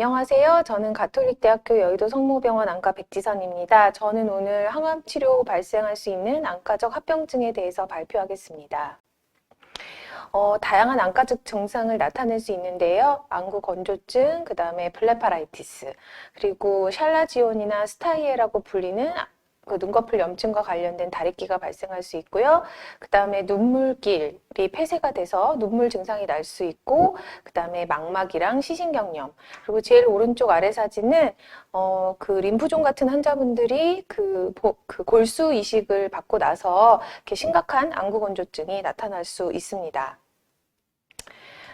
어, 안녕하세요. 저는 가톨릭대학교 여의도 성모병원 안과 백지선입니다. 저는 오늘 항암 치료 발생할 수 있는 안과적 합병증에 대해서 발표하겠습니다. 어, 다양한 안과적 증상을 나타낼 수 있는데요. 안구 건조증, 그 다음에 블레파라이티스, 그리고 샬라지온이나 스타이에라고 불리는 그 눈꺼풀 염증과 관련된 다래끼가 발생할 수 있고요. 그 다음에 눈물길이 폐쇄가 돼서 눈물 증상이 날 수 있고, 그 다음에 망막이랑 시신경염, 그리고 제일 오른쪽 아래 사진은 어, 그 림프종 같은 환자분들이 그, 보- 그 골수 이식을 받고 나서 이렇게 심각한 안구 건조증이 나타날 수 있습니다.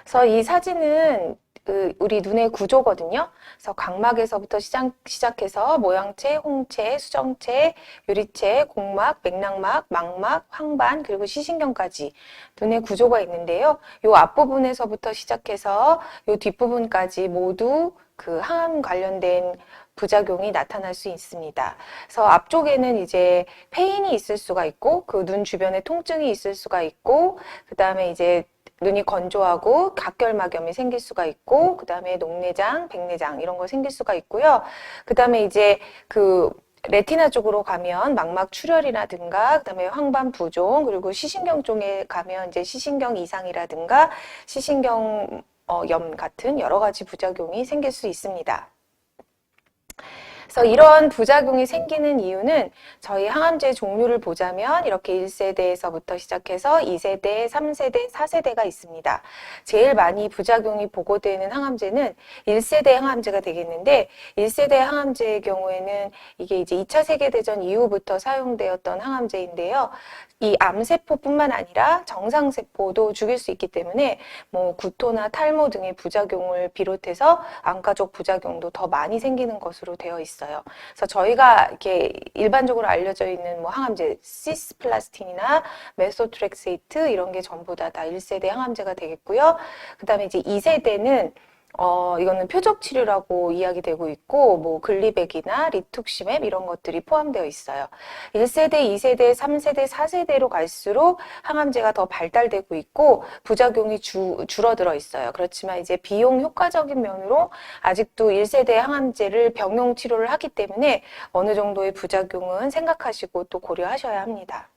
그래서 이 사진은 그 우리 눈의 구조거든요. 그래서 각막에서부터 시작, 시작해서 모양체, 홍채, 수정체, 유리체, 공막, 맥락막, 망막, 황반, 그리고 시신경까지 눈의 구조가 있는데요. 요 앞부분에서부터 시작해서 요 뒷부분까지 모두 그 항암 관련된 부작용이 나타날 수 있습니다. 그래서 앞쪽에는 이제 페인이 있을 수가 있고 그 눈 주변에 통증이 있을 수가 있고 그 다음에 이제 눈이 건조하고 각결막염이 생길 수가 있고 그다음에 녹내장, 백내장 이런 거 생길 수가 있고요. 그다음에 이제 그 레티나 쪽으로 가면 망막 출혈이라든가 그다음에 황반 부종 그리고 시신경 쪽에 가면 이제 시신경 이상이라든가 시신경 어, 염 같은 여러 가지 부작용이 생길 수 있습니다. 그래서 이런 부작용이 생기는 이유는 저희 항암제 종류를 보자면 이렇게 1세대에서부터 시작해서 2세대, 3세대, 4세대가 있습니다. 제일 많이 부작용이 보고되는 항암제는 1세대 항암제가 되겠는데 1세대 항암제의 경우에는 이게 이제 2차 세계대전 이후부터 사용되었던 항암제인데요. 이 암세포뿐만 아니라 정상세포도 죽일 수 있기 때문에 뭐 구토나 탈모 등의 부작용을 비롯해서 안과적 부작용도 더 많이 생기는 것으로 되어 있어요. 그래서 저희가 이렇게 일반적으로 알려져 있는 뭐 항암제 시스플라스틴이나 메소트렉세이트 이런 게 전부 다 다 1세대 항암제가 되겠고요. 그다음에 이제 2세대는 어, 이거는 표적 치료라고 이야기되고 있고, 뭐, 글리백이나 리툭시맵 이런 것들이 포함되어 있어요. 1세대, 2세대, 3세대, 4세대로 갈수록 항암제가 더 발달되고 있고, 부작용이 주, 줄어들어 있어요. 그렇지만 이제 비용 효과적인 면으로 아직도 1세대 항암제를 병용 치료를 하기 때문에 어느 정도의 부작용은 생각하시고 또 고려하셔야 합니다.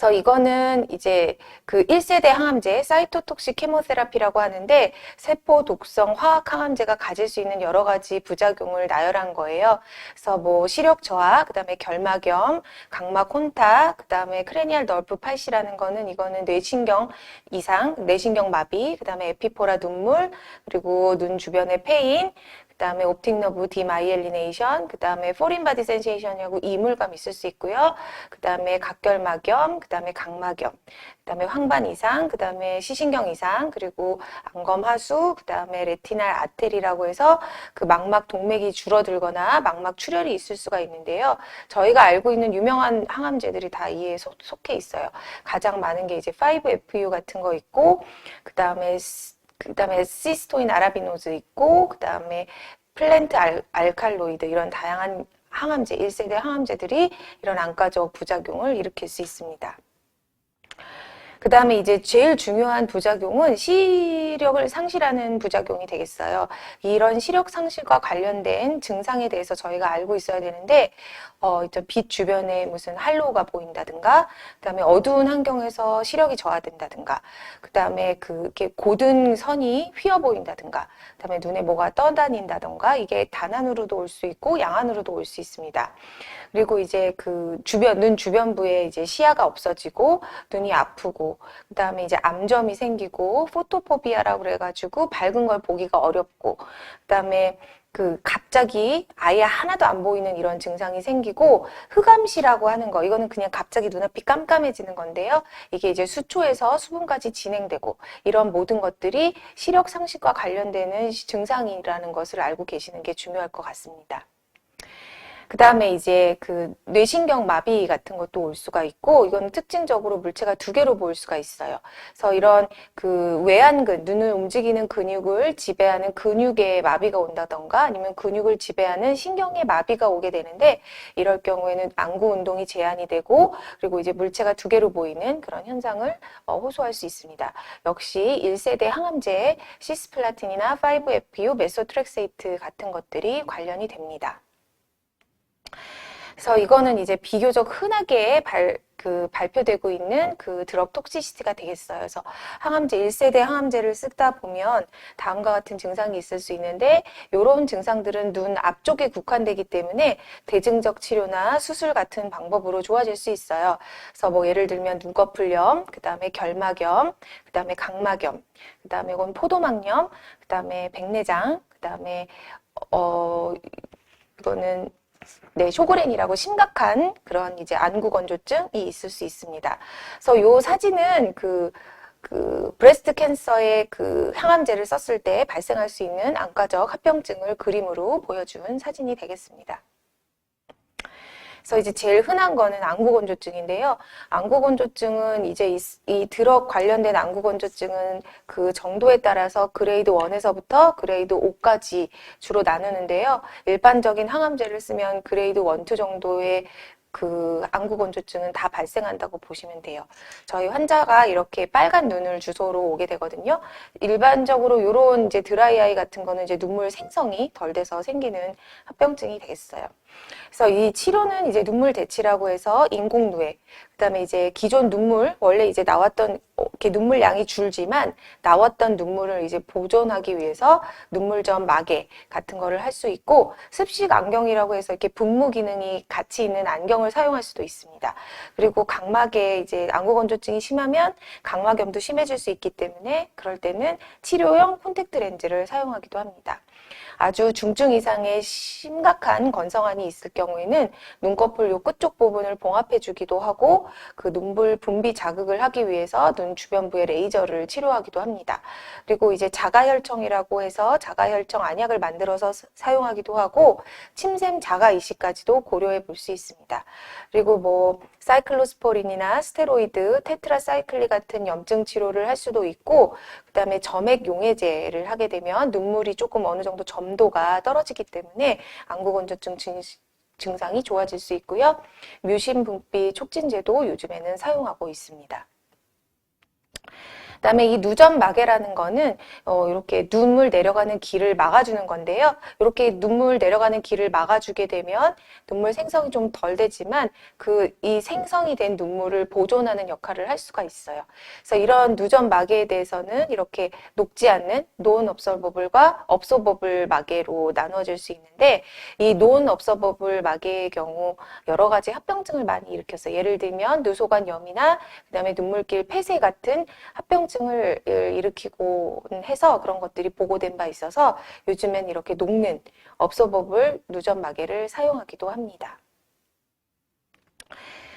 그래서 이거는 이제 그 1세대 항암제, 사이토톡식 케모세라피라고 하는데 세포 독성 화학 항암제가 가질 수 있는 여러 가지 부작용을 나열한 거예요. 그래서 뭐 시력 저하, 그다음에 결막염, 각막 혼탁, 그다음에 크레니얼 널프 팔시라는 거는 이거는 뇌신경 이상, 뇌신경 마비, 그다음에 에피포라 눈물, 그리고 눈 주변의 페인, 그다음에 옵틱 너브 디마이엘리네이션, 그다음에 포린 바디 센세이션이라고 이물감 있을 수 있고요. 그다음에 각결막염, 그다음에 각막염, 그다음에 황반 이상, 그다음에 시신경 이상, 그리고 안검 하수, 그다음에 레티날 아테리라고 해서 그 망막 동맥이 줄어들거나 망막 출혈이 있을 수가 있는데요. 저희가 알고 있는 유명한 항암제들이 다 이에 속, 속해 있어요. 가장 많은 게 이제 5FU 같은 거 있고, 그다음에 그 다음에 시스토인 아라비노즈 있고 그 다음에 플랜트 알, 알칼로이드 이런 다양한 항암제, 1세대 항암제들이 이런 안과적 부작용을 일으킬 수 있습니다. 그 다음에 이제 제일 중요한 부작용은 시력을 상실하는 부작용이 되겠어요. 이런 시력 상실과 관련된 증상에 대해서 저희가 알고 있어야 되는데, 어, 빛 주변에 무슨 할로가 보인다든가, 그 다음에 어두운 환경에서 시력이 저하된다든가, 그 다음에 그게 고든 선이 휘어 보인다든가, 그 다음에 눈에 뭐가 떠다닌다든가, 이게 단안으로도 올 수 있고 양안으로도 올 수 있습니다. 그리고 이제 그 주변, 눈 주변부에 이제 시야가 없어지고, 눈이 아프고, 그 다음에 이제 암점이 생기고, 포토포비아라고 그래가지고 밝은 걸 보기가 어렵고, 그 다음에 그 갑자기 아예 하나도 안 보이는 이런 증상이 생기고 흑암시라고 하는 거 이거는 그냥 갑자기 눈앞이 깜깜해지는 건데요. 이게 이제 수초에서 수분까지 진행되고 이런 모든 것들이 시력 상실과 관련되는 증상이라는 것을 알고 계시는 게 중요할 것 같습니다. 그 다음에 이제 그 뇌신경 마비 같은 것도 올 수가 있고, 이건 특징적으로 물체가 두 개로 보일 수가 있어요. 그래서 이런 그 외안근, 눈을 움직이는 근육을 지배하는 근육의 마비가 온다던가 아니면 근육을 지배하는 신경의 마비가 오게 되는데, 이럴 경우에는 안구 운동이 제한이 되고, 그리고 이제 물체가 두 개로 보이는 그런 현상을 어, 호소할 수 있습니다. 역시 1세대 항암제 시스플라틴이나 5FU, 메소트렉세이트 같은 것들이 관련이 됩니다. 그래서 이거는 이제 비교적 흔하게 발, 그 발표되고 있는 그 드럭 톡시시티가 되겠어요. 그래서 항암제 1세대 항암제를 쓰다 보면 다음과 같은 증상이 있을 수 있는데 이런 증상들은 눈 앞쪽에 국한되기 때문에 대증적 치료나 수술 같은 방법으로 좋아질 수 있어요. 그래서 뭐 예를 들면 눈꺼풀염, 그다음에 결막염, 그다음에 각막염, 그다음에 이건 포도막염, 그다음에 백내장, 그다음에 어 이거는 네, 쇼그렌이라고 심각한 그런 이제 안구 건조증이 있을 수 있습니다. 그래서 요 사진은 그, 그, 브레스트 캔서의 그 항암제를 썼을 때 발생할 수 있는 안과적 합병증을 그림으로 보여준 사진이 되겠습니다. 그래서 이제 제일 흔한 거는 안구 건조증인데요. 안구 건조증은 이제 이, 이 드럭 관련된 안구 건조증은 그 정도에 따라서 그레이드 1에서부터 그레이드 5까지 주로 나누는데요. 일반적인 항암제를 쓰면 그레이드 1, 2 정도의 그 안구 건조증은 다 발생한다고 보시면 돼요. 저희 환자가 이렇게 빨간 눈을 주소로 오게 되거든요. 일반적으로 이런 이제 드라이 아이 같은 거는 이제 눈물 생성이 덜 돼서 생기는 합병증이 되겠어요. 그래서 이 치료는 이제 눈물 대치라고 해서 인공누에, 그다음에 이제 기존 눈물 원래 이제 나왔던 어, 이렇게 눈물 양이 줄지만 나왔던 눈물을 이제 보존하기 위해서 눈물점 마개 같은 거를 할 수 있고 습식 안경이라고 해서 이렇게 분무 기능이 같이 있는 안경을 사용할 수도 있습니다. 그리고 각막에 이제 안구 건조증이 심하면 각막염도 심해질 수 있기 때문에 그럴 때는 치료용 콘택트 렌즈를 사용하기도 합니다. 아주 중증 이상의 심각한 건성환이 있을 경우에는 눈꺼풀 요 끝쪽 부분을 봉합해 주기도 하고 그 눈물 분비 자극을 하기 위해서 눈 주변부에 레이저를 치료하기도 합니다. 그리고 이제 자가혈청이라고 해서 자가혈청 안약을 만들어서 사용하기도 하고 침샘 자가 이식까지도 고려해 볼 수 있습니다. 그리고 뭐 사이클로스포린이나 스테로이드, 테트라사이클리 같은 염증 치료를 할 수도 있고 그다음에 점액 용해제를 하게 되면 눈물이 조금 어느 정도 점도가 떨어지기 때문에 안구 건조증 증, 증상이 좋아질 수 있고요. 뮤신 분비 촉진제도 요즘에는 사용하고 있습니다. 그다음에 이 누전 마개라는 거는 어, 이렇게 눈물 내려가는 길을 막아주는 건데요. 이렇게 눈물 내려가는 길을 막아주게 되면 눈물 생성이 좀 덜 되지만 그 이 생성이 된 눈물을 보존하는 역할을 할 수가 있어요. 그래서 이런 누전 마개에 대해서는 이렇게 녹지 않는 노은 업서버블과 업서버블 마개로 나누어질 수 있는데 이 노은 업서버블 마개의 경우 여러 가지 합병증을 많이 일으켰어요. 예를 들면 누소관염이나 그다음에 눈물길 폐쇄 같은 합병 증을 일으키고 해서 그런 것들이 보고된 바 있어서 요즘엔 이렇게 녹는 업소버블 누전 마개를 사용하기도 합니다.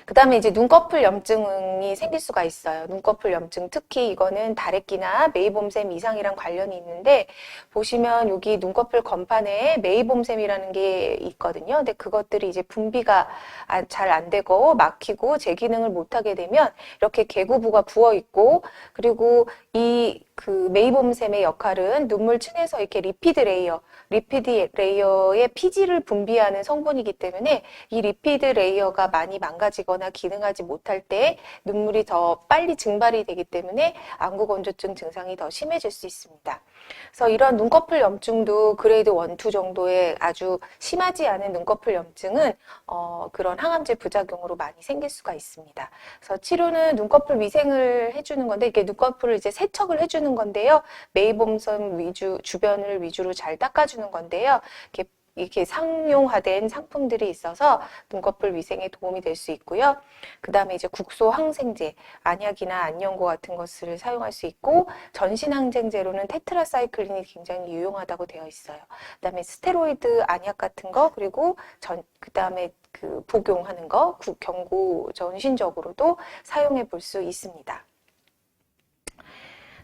그 다음에 이제 눈꺼풀 염증이 생길 수가 있어요. 눈꺼풀 염증, 특히 이거는 다래끼나 메이봄샘 이상이랑 관련이 있는데, 보시면 여기 눈꺼풀 건판에 메이봄샘이라는 게 있거든요. 근데 그것들이 이제 분비가 아, 잘안 되고 막히고 제 기능을 못하게 되면 이렇게 개구부가 부어 있고, 그리고 이 그 메이봄샘의 역할은 눈물 층에서 이렇게 리피드 레이어, 리피드 레이어의 피지를 분비하는 성분이기 때문에 이 리피드 레이어가 많이 망가지 거나 기능하지 못할 때 눈물이 더 빨리 증발이 되기 때문에 안구 건조증 증상이 더 심해질 수 있습니다. 그래서 이런 눈꺼풀 염증도 그레이드 1, 2 정도의 아주 심하지 않은 눈꺼풀 염증은 어, 그런 항암제 부작용으로 많이 생길 수가 있습니다. 그래서 치료는 눈꺼풀 위생을 해주는 건데 이게 눈꺼풀을 이제 세척을 해주는 건데요. 메이봄섬 위주 주변을 위주로 잘 닦아주는 건데요. 이렇게 이렇게 상용화된 상품들이 있어서 눈꺼풀 위생에 도움이 될 수 있고요. 그 다음에 이제 국소 항생제, 안약이나 안연고 같은 것을 사용할 수 있고 전신 항생제로는 테트라사이클린이 굉장히 유용하다고 되어 있어요. 그 다음에 스테로이드 안약 같은 거 그리고 전, 그 다음에 그 복용하는 거 경구 전신적으로도 사용해 볼 수 있습니다.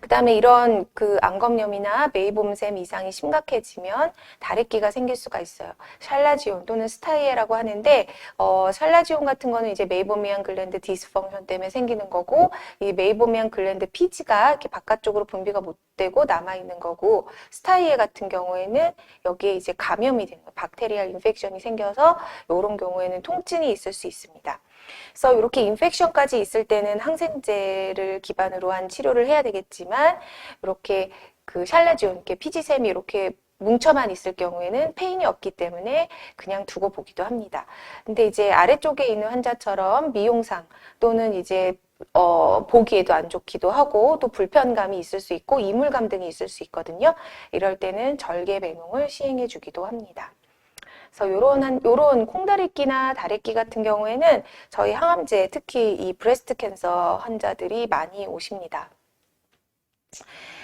그다음에 이런 그 안검염이나 메이봄샘 이상이 심각해지면 다래끼가 생길 수가 있어요. 샬라지온 또는 스타이에라고 하는데 어, 샬라지온 같은 거는 이제 메이보미안 글랜드 디스펑션 때문에 생기는 거고 이 메이보미안 글랜드 피지가 이렇게 바깥쪽으로 분비가 못 되고 남아 있는 거고 스타이에 같은 경우에는 여기에 이제 감염이 되는 거예요. 박테리얼 인펙션이 생겨서 이런 경우에는 통증이 있을 수 있습니다. 그래서 이렇게 인펙션까지 있을 때는 항생제를 기반으로 한 치료를 해야 되겠지만 이렇게 그 샬라지온, 이렇게 피지샘이 이렇게 뭉쳐만 있을 경우에는 페인이 없기 때문에 그냥 두고 보기도 합니다. 근데 이제 아래쪽에 있는 환자처럼 미용상 또는 이제 어, 보기에도 안 좋기도 하고 또 불편감이 있을 수 있고 이물감 등이 있을 수 있거든요. 이럴 때는 절개 배농을 시행해 주기도 합니다. 그래서 요런 한 요런 콩다리끼나 다래끼 같은 경우에는 저희 항암제 특히 이 브레스트 캔서 환자들이 많이 오십니다.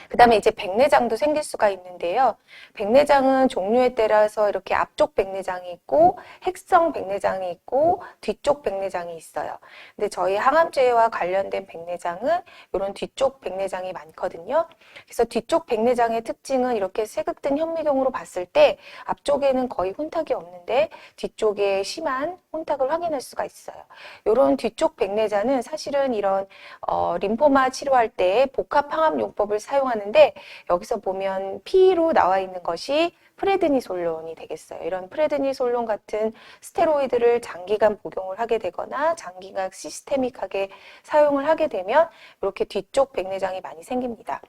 그 다음에 이제 백내장도 생길 수가 있는데요. 백내장은 종류에 따라서 이렇게 앞쪽 백내장이 있고 핵성 백내장이 있고 뒤쪽 백내장이 있어요. 근데 저희 항암제와 관련된 백내장은 이런 뒤쪽 백내장이 많거든요. 그래서 뒤쪽 백내장의 특징은 이렇게 세극든 현미경으로 봤을 때 앞쪽에는 거의 혼탁이 없는데 뒤쪽에 심한 혼탁을 확인할 수가 있어요. 이런 뒤쪽 백내장은 사실은 이런 어, 림포마 치료할 때 복합 항암 용법을 사용하는 데 여기서 보면 P로 나와 있는 것이 프레드니솔론이 되겠어요. 이런 프레드니솔론 같은 스테로이드를 장기간 복용을 하게 되거나 장기간 시스테믹하게 사용을 하게 되면 이렇게 뒤쪽 백내장이 많이 생깁니다.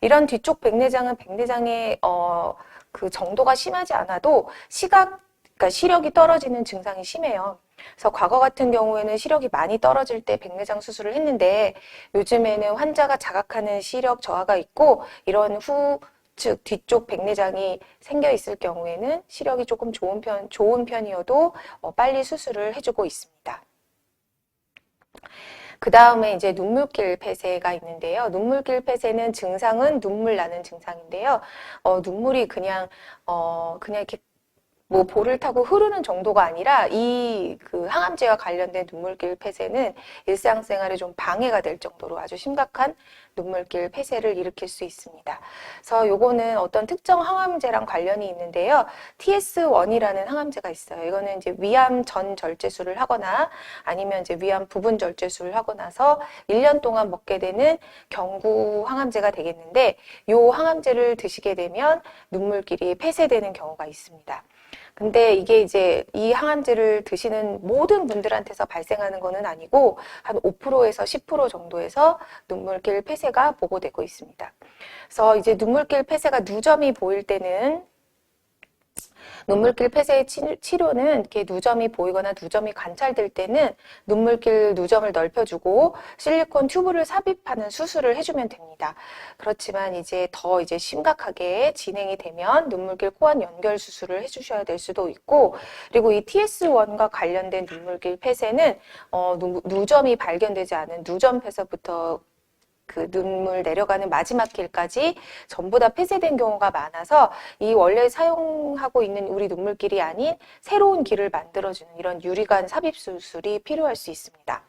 이런 뒤쪽 백내장은 백내장의 어, 그 정도가 심하지 않아도 시각 그러니까 시력이 떨어지는 증상이 심해요. 그래서 과거 같은 경우에는 시력이 많이 떨어질 때 백내장 수술을 했는데 요즘에는 환자가 자각하는 시력 저하가 있고 이런 후즉 뒤쪽 백내장이 생겨 있을 경우에는 시력이 조금 좋은 편 좋은 편이어도 어, 빨리 수술을 해주고 있습니다. 그 다음에 이제 눈물길 폐쇄가 있는데요. 눈물길 폐쇄는 증상은 눈물 나는 증상인데요. 어, 눈물이 그냥 어, 그냥 이렇게 뭐 볼을 타고 흐르는 정도가 아니라 이 그 항암제와 관련된 눈물길 폐쇄는 일상생활에 좀 방해가 될 정도로 아주 심각한 눈물길 폐쇄를 일으킬 수 있습니다. 그래서 요거는 어떤 특정 항암제랑 관련이 있는데요. TS1이라는 항암제가 있어요. 이거는 이제 위암 전 절제술을 하거나 아니면 이제 위암 부분 절제술을 하고 나서 1년 동안 먹게 되는 경구 항암제가 되겠는데 요 항암제를 드시게 되면 눈물길이 폐쇄되는 경우가 있습니다. 근데 이게 이제 이 항암제를 드시는 모든 분들한테서 발생하는 거는 아니고 한 5%에서 10% 정도에서 눈물길 폐쇄가 보고되고 있습니다. 그래서 이제 눈물길 폐쇄가 누점이 보일 때는 눈물길 폐쇄의 치- 치료는 이렇게 누점이 보이거나 누점이 관찰될 때는 눈물길 누점을 넓혀주고 실리콘 튜브를 삽입하는 수술을 해주면 됩니다. 그렇지만 이제 더 이제 심각하게 진행이 되면 눈물길 코안 연결 수술을 해주셔야 될 수도 있고 그리고 이 TS1과 관련된 눈물길 폐쇄는 어, 누, 누점이 발견되지 않은 누점 폐쇄부터 그 눈물 내려가는 마지막 길까지 전부 다 폐쇄된 경우가 많아서 이 원래 사용하고 있는 우리 눈물길이 아닌 새로운 길을 만들어주는 이런 유리관 삽입 수술이 필요할 수 있습니다.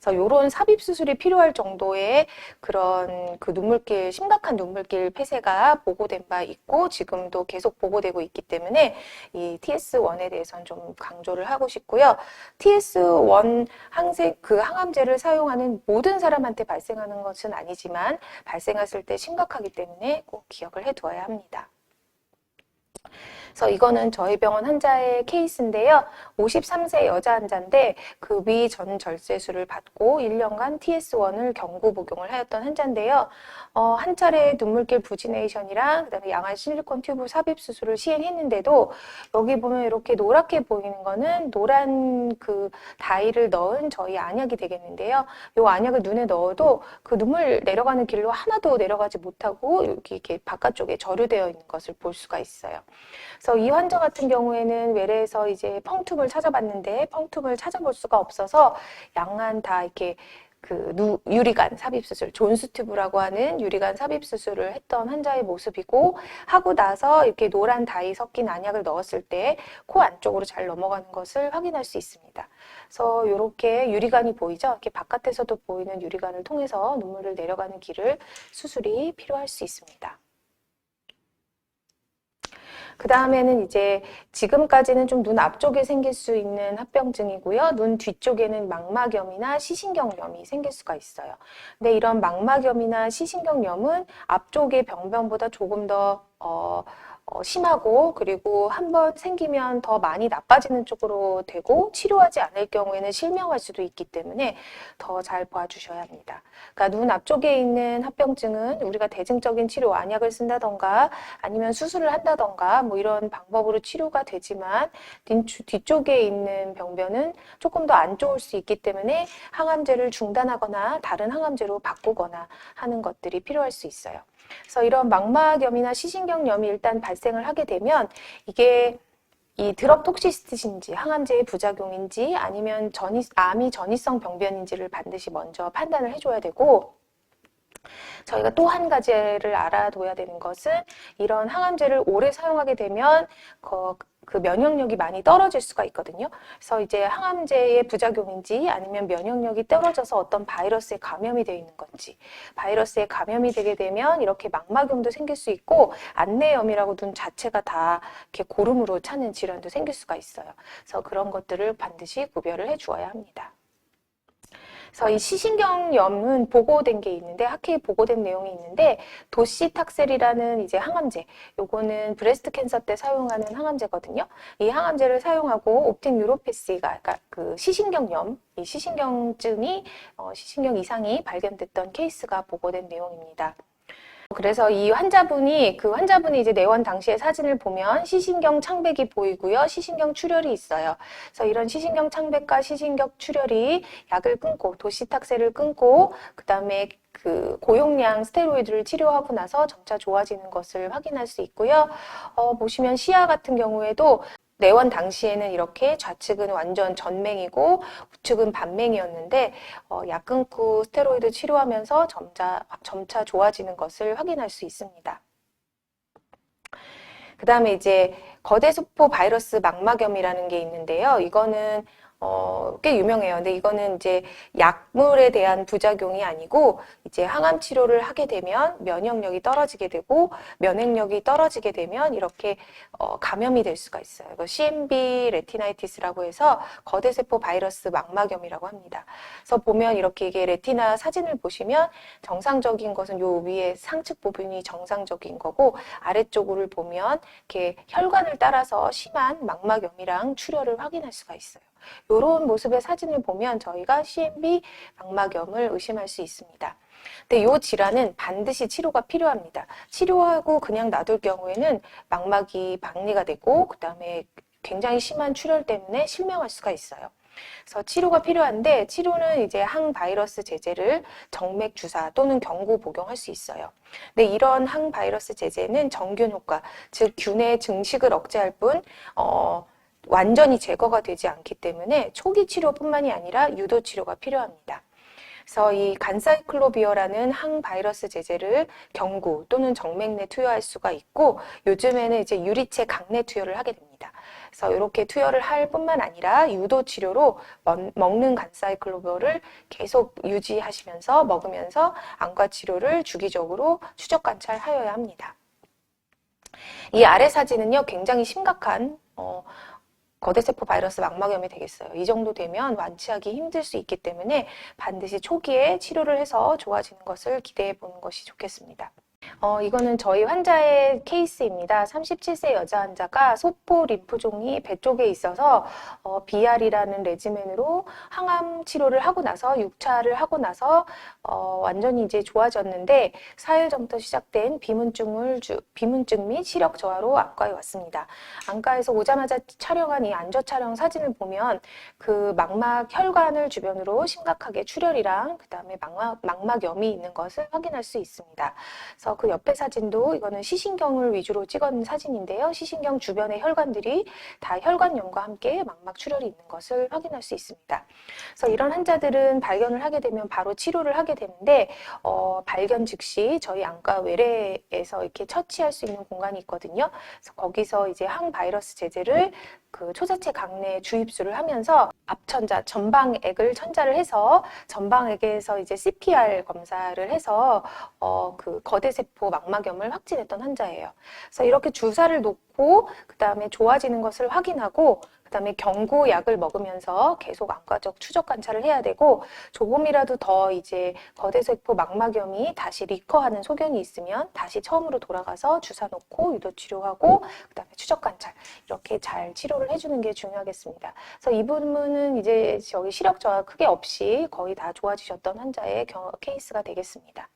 그래서 이런 삽입 수술이 필요할 정도의 그런 그 눈물길 심각한 눈물길 폐쇄가 보고된 바 있고 지금도 계속 보고되고 있기 때문에 이 TS1에 대해서는 좀 강조를 하고 싶고요. TS1 항생 그 항암제를 사용하는 모든 사람한테 발생하는 것은 아니지만 발생했을 때 심각하기 때문에 꼭 기억을 해 두어야 합니다. 그래서 이거는 저희 병원 환자의 케이스인데요. 53세 여자 환자인데 그 위 전 절제술을 받고 1년간 TS1을 경구 복용을 하였던 환자인데요. 어, 한 차례 눈물길 부지네이션이랑 그다음에 양알 실리콘 튜브 삽입 수술을 시행했는데도 여기 보면 이렇게 노랗게 보이는 거는 노란 그 다이를 넣은 저희 안약이 되겠는데요. 이 안약을 눈에 넣어도 그 눈물 내려가는 길로 하나도 내려가지 못하고 여기 이렇게 바깥쪽에 저류되어 있는 것을 볼 수가 있어요. 그래서 이 환자 같은 경우에는 외래에서 이제 펑텟을 찾아봤는데 펑텟을 찾아볼 수가 없어서 양안 다 이렇게 그 누- 유리관 삽입 수술, 존스 튜브라고 하는 유리관 삽입 수술을 했던 환자의 모습이고 하고 나서 이렇게 노란 다이 섞인 안약을 넣었을 때 코 안쪽으로 잘 넘어가는 것을 확인할 수 있습니다. 그래서 이렇게 유리관이 보이죠? 이렇게 바깥에서도 보이는 유리관을 통해서 눈물을 내려가는 길을 수술이 필요할 수 있습니다. 그 다음에는 이제 지금까지는 좀 눈 앞쪽에 생길 수 있는 합병증이고요. 눈 뒤쪽에는 망막염이나 시신경염이 생길 수가 있어요. 근데 이런 망막염이나 시신경염은 앞쪽의 병변보다 조금 더 어, 어, 심하고 그리고 한 번 생기면 더 많이 나빠지는 쪽으로 되고 치료하지 않을 경우에는 실명할 수도 있기 때문에 더 잘 봐주셔야 합니다. 그러니까 눈 앞쪽에 있는 합병증은 우리가 대증적인 치료 안약을 쓴다던가 아니면 수술을 한다던가 뭐 이런 방법으로 치료가 되지만 뒤- 뒤쪽에 있는 병변은 조금 더 안 좋을 수 있기 때문에 항암제를 중단하거나 다른 항암제로 바꾸거나 하는 것들이 필요할 수 있어요. 그래서 이런 망막염이나 시신경염이 일단 발생을 하게 되면 이게 이 드럽 톡시스트인지 항암제의 부작용인지 아니면 전이, 암이 전이성 병변인지를 반드시 먼저 판단을 해줘야 되고 저희가 또 한 가지를 알아둬야 되는 것은 이런 항암제를 오래 사용하게 되면 그, 그 면역력이 많이 떨어질 수가 있거든요. 그래서 이제 항암제의 부작용인지 아니면 면역력이 떨어져서 어떤 바이러스에 감염이 되어 있는 건지 바이러스에 감염이 되게 되면 이렇게 망막염도 생길 수 있고 안내염이라고 눈 자체가 다 이렇게 고름으로 차는 질환도 생길 수가 있어요. 그래서 그런 것들을 반드시 구별을 해 주어야 합니다. 그래서 이 시신경염은 보고된 게 있는데 학회에 보고된 내용이 있는데 도시탁셀이라는 이제 항암제 요거는 브레스트 캔서 때 사용하는 항암제거든요. 이 항암제를 사용하고 옵틱 뉴로패시가 그러니까 그 시신경염 이 시신경증이 어, 시신경 이상이 발견됐던 케이스가 보고된 내용입니다. 그래서 이 환자분이 그 환자분이 이제 내원 당시의 사진을 보면 시신경 창백이 보이고요. 시신경 출혈이 있어요. 그래서 이런 시신경 창백과 시신경 출혈이 약을 끊고 도시탁세를 끊고 그다음에 그 고용량 스테로이드를 치료하고 나서 점차 좋아지는 것을 확인할 수 있고요. 어, 보시면 시야 같은 경우에도 내원 당시에는 이렇게 좌측은 완전 전맹이고 우측은 반맹이었는데 어, 약 끊고 스테로이드 치료하면서 점차, 점차 좋아지는 것을 확인할 수 있습니다. 그 다음에 이제 거대소포 바이러스 망막염이라는 게 있는데요. 이거는 어, 꽤 유명해요. 근데 이거는 이제 약물에 대한 부작용이 아니고 이제 항암 치료를 하게 되면 면역력이 떨어지게 되고 면역력이 떨어지게 되면 이렇게 어, 감염이 될 수가 있어요. 이거 CMV 레티나이티스라고 해서 거대세포 바이러스 망막염이라고 합니다. 그래서 보면 이렇게 이게 레티나 사진을 보시면 정상적인 것은 요 위에 상측 부분이 정상적인 거고 아래쪽을 보면 이렇게 혈관을 따라서 심한 망막염이랑 출혈을 확인할 수가 있어요. 이런 모습의 사진을 보면 저희가 CMV 망막염을 의심할 수 있습니다. 근데 이 질환은 반드시 치료가 필요합니다. 치료하고 그냥 놔둘 경우에는 망막이 박리가 되고 그다음에 굉장히 심한 출혈 때문에 실명할 수가 있어요. 그래서 치료가 필요한데 치료는 이제 항바이러스 제제를 정맥 주사 또는 경구 복용할 수 있어요. 근데 이런 항바이러스 제제는 정균 효과, 즉 균의 증식을 억제할 뿐 어, 완전히 제거가 되지 않기 때문에 초기 치료뿐만이 아니라 유도 치료가 필요합니다. 그래서 이 간사이클로비어라는 항바이러스 제제를 경구 또는 정맥 내 투여할 수가 있고 요즘에는 이제 유리체 강내 투여를 하게 됩니다. 그래서 이렇게 투여를 할 뿐만 아니라 유도 치료로 먹- 먹는 간사이클로비어를 계속 유지하시면서 먹으면서 안과 치료를 주기적으로 추적 관찰하여야 합니다. 이 아래 사진은요 굉장히 심각한 어, 거대세포 바이러스 망막염이 되겠어요. 이 정도 되면 완치하기 힘들 수 있기 때문에 반드시 초기에 치료를 해서 좋아지는 것을 기대해 보는 것이 좋겠습니다. 어, 이거는 저희 환자의 케이스입니다. 37세 여자 환자가 소포 림프종이 배 쪽에 있어서 어, BR이라는 레지멘으로 항암 치료를 하고 나서 6차를 하고 나서 어, 완전히 이제 좋아졌는데 4일 전부터 시작된 비문증을 주, 비문증 및 시력 저하로 안과에 왔습니다. 안과에서 오자마자 촬영한 이 안저 촬영 사진을 보면 그 망막 혈관을 주변으로 심각하게 출혈이랑 그다음에 망막 망막염이 있는 것을 확인할 수 있습니다. 그래서 그 옆에 사진도 이거는 시신경을 위주로 찍은 사진인데요. 시신경 주변의 혈관들이 다 혈관염과 함께 망막 출혈이 있는 것을 확인할 수 있습니다. 그래서 이런 환자들은 발견을 하게 되면 바로 치료를 하게 되는데 어, 발견 즉시 저희 안과 외래에서 이렇게 처치할 수 있는 공간이 있거든요. 그래서 거기서 이제 항바이러스 제제를 그 초자체 강내 주입술을 하면서 앞천자, 전방액을 천자를 해서 전방액에서 이제 CPR 검사를 해서 어, 그 거대세포 망막염을 확진했던 환자예요. 그래서 이렇게 주사를 놓고 그 다음에 좋아지는 것을 확인하고 그 다음에 경구약을 먹으면서 계속 안과적 추적 관찰을 해야 되고 조금이라도 더 이제 거대세포 망막염이 다시 리커하는 소견이 있으면 다시 처음으로 돌아가서 주사 놓고 유도 치료하고 그 다음에 추적 관찰 이렇게 잘 치료를 해주는 게 중요하겠습니다. 그래서 이 부분은 이제 저기 시력 저하 크게 없이 거의 다 좋아지셨던 환자의 경, 케이스가 되겠습니다.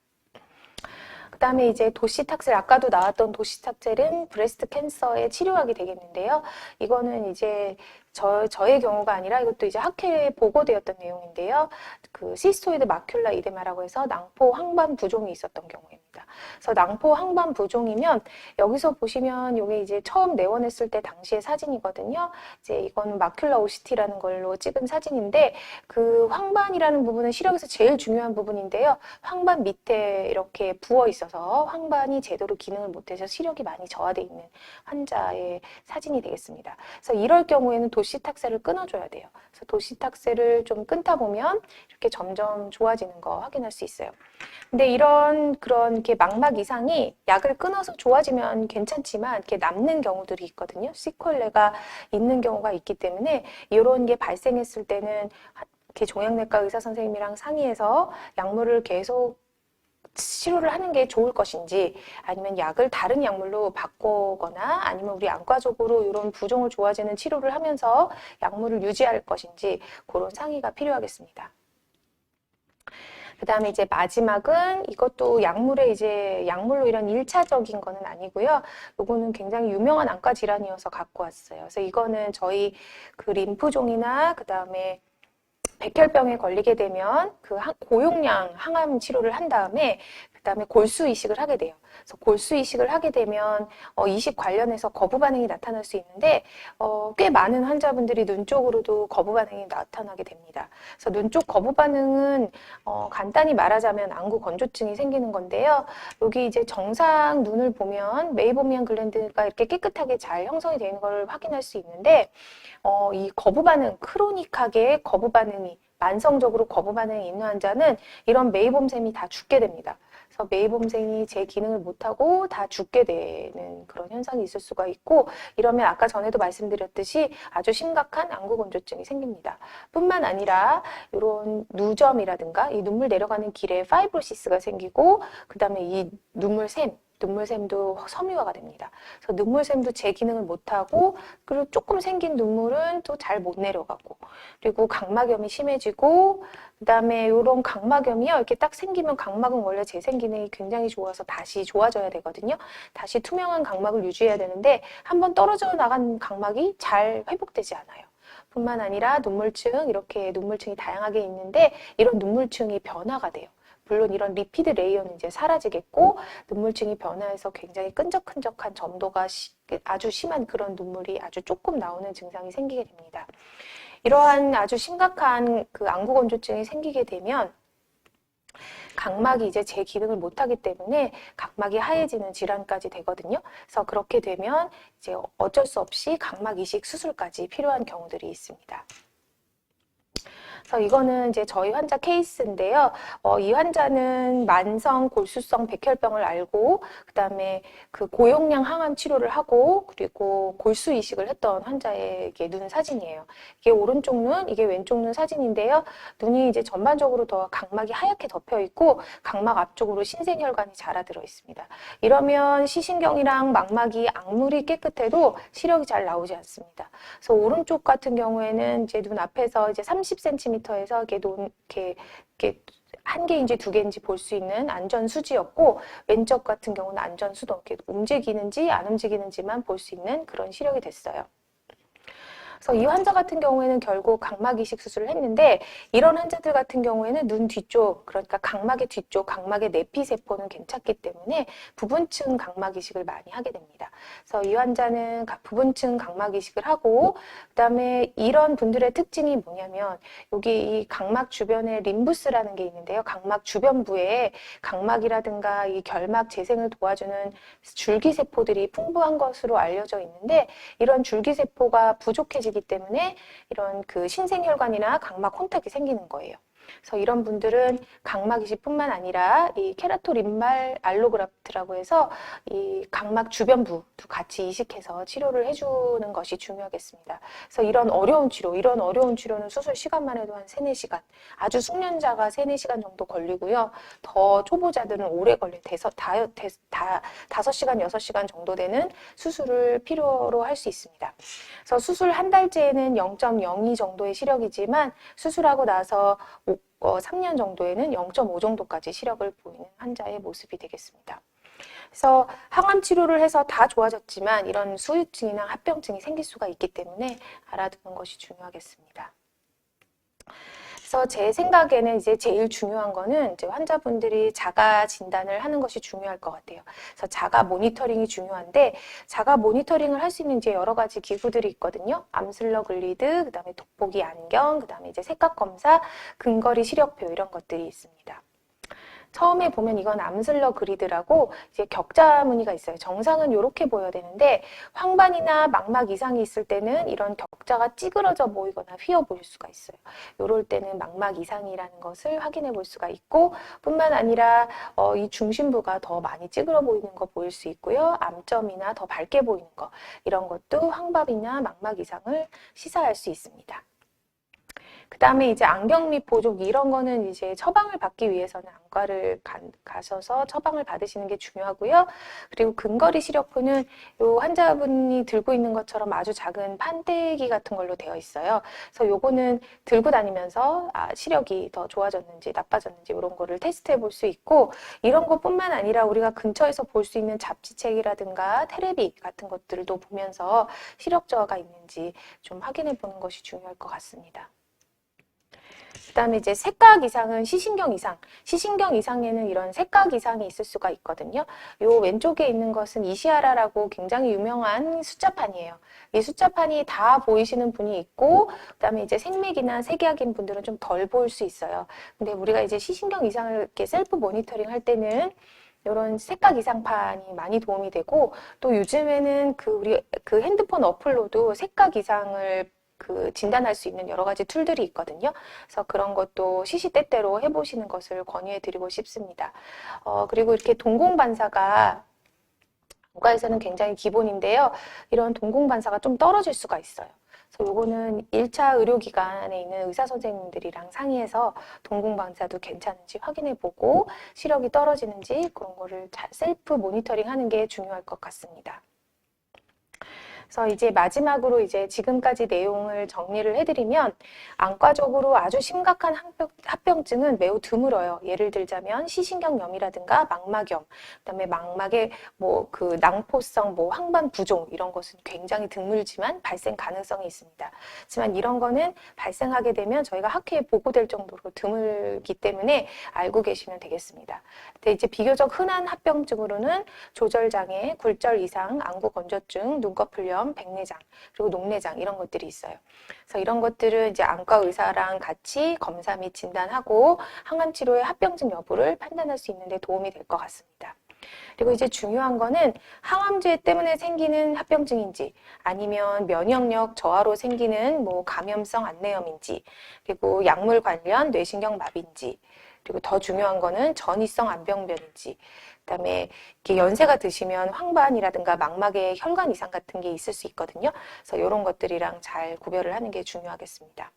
그다음에 이제 도시탁셀 아까도 나왔던 도시탁셀은 브레스트 캔서의 치료약이 되겠는데요. 이거는 이제 저, 저의 경우가 아니라 이것도 이제 학회에 보고되었던 내용인데요. 그 시스토이드 마큘라 이데마라고 해서 낭포 항반 부종이 있었던 경우입니다. 그래서 낭포 항반 부종이면 여기서 보시면 이게 이제 처음 내원했을 때 당시의 사진이거든요. 이제 이건 마큘라 오시티라는 걸로 찍은 사진인데 그 황반이라는 부분은 시력에서 제일 중요한 부분인데요. 황반 밑에 이렇게 부어 있어서 황반이 제대로 기능을 못해서 시력이 많이 저하돼 있는 환자의 사진이 되겠습니다. 그래서 이럴 경우에는 도 시탁세를 끊어줘야 돼요. 그래서 도시탁세를 좀 끊다 보면 이렇게 점점 좋아지는 거 확인할 수 있어요. 근데 이런 그런 이렇게 망막 이상이 약을 끊어서 좋아지면 괜찮지만 이렇게 남는 경우들이 있거든요. 시퀄레가 있는 경우가 있기 때문에 이런 게 발생했을 때는 이렇게 종양내과 의사 선생님이랑 상의해서 약물을 계속 치료를 하는 게 좋을 것인지 아니면 약을 다른 약물로 바꾸거나 아니면 우리 안과적으로 이런 부종을 좋아지는 치료를 하면서 약물을 유지할 것인지 그런 상의가 필요하겠습니다. 그 다음에 이제 마지막은 이것도 약물의 이제 약물로 이런 일차적인 거는 아니고요. 요거는 굉장히 유명한 안과 질환이어서 갖고 왔어요. 그래서 이거는 저희 그 림프종이나 그 다음에 백혈병에 걸리게 되면 그 고용량 항암 치료를 한 다음에 그다음에 골수 이식을 하게 돼요. 그래서 골수 이식을 하게 되면 어, 이식 관련해서 거부 반응이 나타날 수 있는데 어, 꽤 많은 환자분들이 눈 쪽으로도 거부 반응이 나타나게 됩니다. 그래서 눈 쪽 거부 반응은 어, 간단히 말하자면 안구 건조증이 생기는 건데요. 여기 이제 정상 눈을 보면 메이보미안 글랜드가 이렇게 깨끗하게 잘 형성이 되는 걸 확인할 수 있는데 어, 이 거부 반응 크로닉하게 거부 반응이 만성적으로 거부 반응이 있는 환자는 이런 메이봄샘이 다 죽게 됩니다. 그래서 메이봄샘이 제 기능을 못하고 다 죽게 되는 그런 현상이 있을 수가 있고 이러면 아까 전에도 말씀드렸듯이 아주 심각한 안구 건조증이 생깁니다. 뿐만 아니라 이런 누점이라든가 이 눈물 내려가는 길에 파이브로시스가 생기고 그 다음에 이 눈물샘 눈물샘도 섬유화가 됩니다. 그래서 눈물샘도 제 기능을 못하고 그리고 조금 생긴 눈물은 또 잘 못 내려가고 그리고 각막염이 심해지고 그다음에 이런 각막염이요 이렇게 딱 생기면 각막은 원래 재생 기능이 굉장히 좋아서 다시 좋아져야 되거든요. 다시 투명한 각막을 유지해야 되는데 한번 떨어져 나간 각막이 잘 회복되지 않아요. 뿐만 아니라 눈물층 이렇게 눈물층이 다양하게 있는데 이런 눈물층이 변화가 돼요. 물론 이런 리피드 레이어는 이제 사라지겠고 눈물층이 변화해서 굉장히 끈적끈적한 점도가 시, 아주 심한 그런 눈물이 아주 조금 나오는 증상이 생기게 됩니다. 이러한 아주 심각한 그 안구 건조증이 생기게 되면 각막이 이제 제 기능을 못하기 때문에 각막이 하얘지는 질환까지 되거든요. 그래서 그렇게 되면 이제 어쩔 수 없이 각막 이식 수술까지 필요한 경우들이 있습니다. 그래서 이거는 이제 저희 환자 케이스인데요. 어, 이 환자는 만성 골수성 백혈병을 알고 그다음에 그 고용량 항암 치료를 하고 그리고 골수 이식을 했던 환자의 눈 사진이에요. 이게 오른쪽 눈, 이게 왼쪽 눈 사진인데요. 눈이 이제 전반적으로 더 각막이 하얗게 덮여 있고 각막 앞쪽으로 신생혈관이 자라들어 있습니다. 이러면 시신경이랑 망막이 악물이 깨끗해도 시력이 잘 나오지 않습니다. 그래서 오른쪽 같은 경우에는 이제 눈 앞에서 이제 30cm 에서 이렇게 논, 이렇게, 이렇게 한 개인지 두 개인지 볼 수 있는 안전 수지였고 왼쪽 같은 경우는 안전 수도 이렇게 움직이는지 안 움직이는지만 볼 수 있는 그런 시력이 됐어요. 그래서 이 환자 같은 경우에는 결국 각막 이식 수술을 했는데 이런 환자들 같은 경우에는 눈 뒤쪽 그러니까 각막의 뒤쪽 각막의 내피 세포는 괜찮기 때문에 부분층 각막 이식을 많이 하게 됩니다. 그래서 이 환자는 각- 부분층 각막 이식을 하고 그다음에 이런 분들의 특징이 뭐냐면 여기 이 각막 주변에 림부스라는 게 있는데요. 각막 주변부에 각막이라든가 이 결막 재생을 도와주는 줄기 세포들이 풍부한 것으로 알려져 있는데 이런 줄기 세포가 부족해지 기 때문에 이런 그 신생혈관이나 각막 혼탁이 생기는 거예요. 그래서 이런 분들은 각막 이식뿐만 아니라 이 케라토 림말 알로그라프트라고 해서 이 각막 주변부도 같이 이식해서 치료를 해주는 것이 중요하겠습니다. 그래서 이런 어려운 치료, 이런 어려운 치료는 수술 시간만 해도 한 3, 4시간, 아주 숙련자가 3, 4시간 정도 걸리고요. 더 초보자들은 오래 걸려 대서 다, 대, 다 5시간, 6시간 정도 되는 수술을 필요로 할 수 있습니다. 그래서 수술 한 달째에는 0.02 정도의 시력이지만 수술하고 나서 3년 정도에는 0.5 정도까지 시력을 보이는 환자의 모습이 되겠습니다. 그래서 항암 치료를 해서 다 좋아졌지만 이런 수유증이나 합병증이 생길 수가 있기 때문에 알아두는 것이 중요하겠습니다. 그래서 제 생각에는 이제 제일 중요한 거는 이제 환자분들이 자가 진단을 하는 것이 중요할 것 같아요. 그래서 자가 모니터링이 중요한데 자가 모니터링을 할 수 있는 이제 여러 가지 기구들이 있거든요. 암슬러 글리드, 그다음에 돋보기 안경, 그다음에 이제 색각 검사, 근거리 시력표 이런 것들이 있습니다. 처음에 보면 이건 암슬러 그리드라고 이제 격자 무늬가 있어요. 정상은 이렇게 보여야 되는데 황반이나 망막 이상이 있을 때는 이런 격자가 찌그러져 보이거나 휘어 보일 수가 있어요. 이럴 때는 망막 이상이라는 것을 확인해 볼 수가 있고 뿐만 아니라 어, 이 중심부가 더 많이 찌그러 보이는 거 보일 수 있고요. 암점이나 더 밝게 보이는 거 이런 것도 황밥이나 망막 이상을 시사할 수 있습니다. 그 다음에 이제 안경 및 보조기 이런 거는 이제 처방을 받기 위해서는 안과를 가, 가셔서 처방을 받으시는 게 중요하고요. 그리고 근거리 시력표는 요 환자분이 들고 있는 것처럼 아주 작은 판때기 같은 걸로 되어 있어요. 그래서 요거는 들고 다니면서 아, 시력이 더 좋아졌는지 나빠졌는지 이런 거를 테스트해 볼 수 있고 이런 것뿐만 아니라 우리가 근처에서 볼 수 있는 잡지책이라든가 테레비 같은 것들도 보면서 시력 저하가 있는지 좀 확인해 보는 것이 중요할 것 같습니다. 그다음에 이제 색각 이상은 시신경 이상. 시신경 이상에는 이런 색각 이상이 있을 수가 있거든요. 요 왼쪽에 있는 것은 이시아라라고 굉장히 유명한 숫자판이에요. 이 숫자판이 다 보이시는 분이 있고, 그다음에 이제 생맥이나 세계학인 분들은 좀 덜 보일 수 있어요. 근데 우리가 이제 시신경 이상을 이렇게 셀프 모니터링 할 때는 이런 색각 이상판이 많이 도움이 되고 또 요즘에는 그 우리 그 핸드폰 어플로도 색각 이상을 그 진단할 수 있는 여러 가지 툴들이 있거든요. 그래서 그런 것도 시시때때로 해보시는 것을 권유해 드리고 싶습니다. 어, 그리고 이렇게 동공반사가 안과에서는 굉장히 기본인데요. 이런 동공반사가 좀 떨어질 수가 있어요. 그래서 요거는 1차 의료기관에 있는 의사 선생님들이랑 상의해서 동공반사도 괜찮은지 확인해 보고 시력이 떨어지는지 그런 거를 잘 셀프 모니터링 하는 게 중요할 것 같습니다. 그래서 이제 마지막으로 이제 지금까지 내용을 정리를 해드리면 안과적으로 아주 심각한 합병, 합병증은 매우 드물어요. 예를 들자면 시신경염이라든가 망막염, 그다음에 망막의 뭐 그 낭포성 뭐 황반 부종 이런 것은 굉장히 드물지만 발생 가능성이 있습니다. 하지만 이런 거는 발생하게 되면 저희가 학회에 보고될 정도로 드물기 때문에 알고 계시면 되겠습니다. 근데 이제 비교적 흔한 합병증으로는 조절장애, 굴절 이상, 안구 건조증, 눈꺼풀염, 백내장, 그리고 녹내장 이런 것들이 있어요. 그래서 이런 것들은 이제 안과 의사랑 같이 검사 및 진단하고 항암 치료의 합병증 여부를 판단할 수 있는 데 도움이 될 것 같습니다. 그리고 이제 중요한 거는 항암제 때문에 생기는 합병증인지 아니면 면역력 저하로 생기는 뭐 감염성 안내염인지 그리고 약물 관련 뇌신경 마비인지 그리고 더 중요한 거는 전이성 안병변인지 그다음에 이렇게 연세가 드시면 황반이라든가 망막에 혈관 이상 같은 게 있을 수 있거든요. 그래서 이런 것들이랑 잘 구별을 하는 게 중요하겠습니다.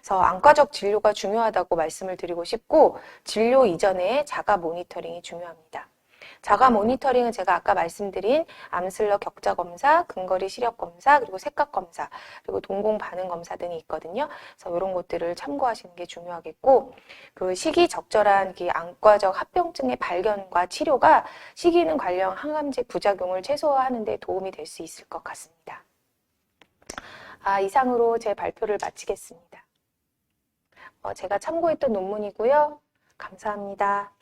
그래서 안과적 진료가 중요하다고 말씀을 드리고 싶고 진료 이전에 자가 모니터링이 중요합니다. 자가 모니터링은 제가 아까 말씀드린 암슬러 격자 검사, 근거리 시력 검사, 그리고 색각 검사, 그리고 동공 반응 검사 등이 있거든요. 그래서 이런 것들을 참고하시는 게 중요하겠고, 그 시기 적절한 그 안과적 합병증의 발견과 치료가 시기는 관련 항암제 부작용을 최소화하는 데 도움이 될 수 있을 것 같습니다. 아, 이상으로 제 발표를 마치겠습니다. 어, 제가 참고했던 논문이고요. 감사합니다.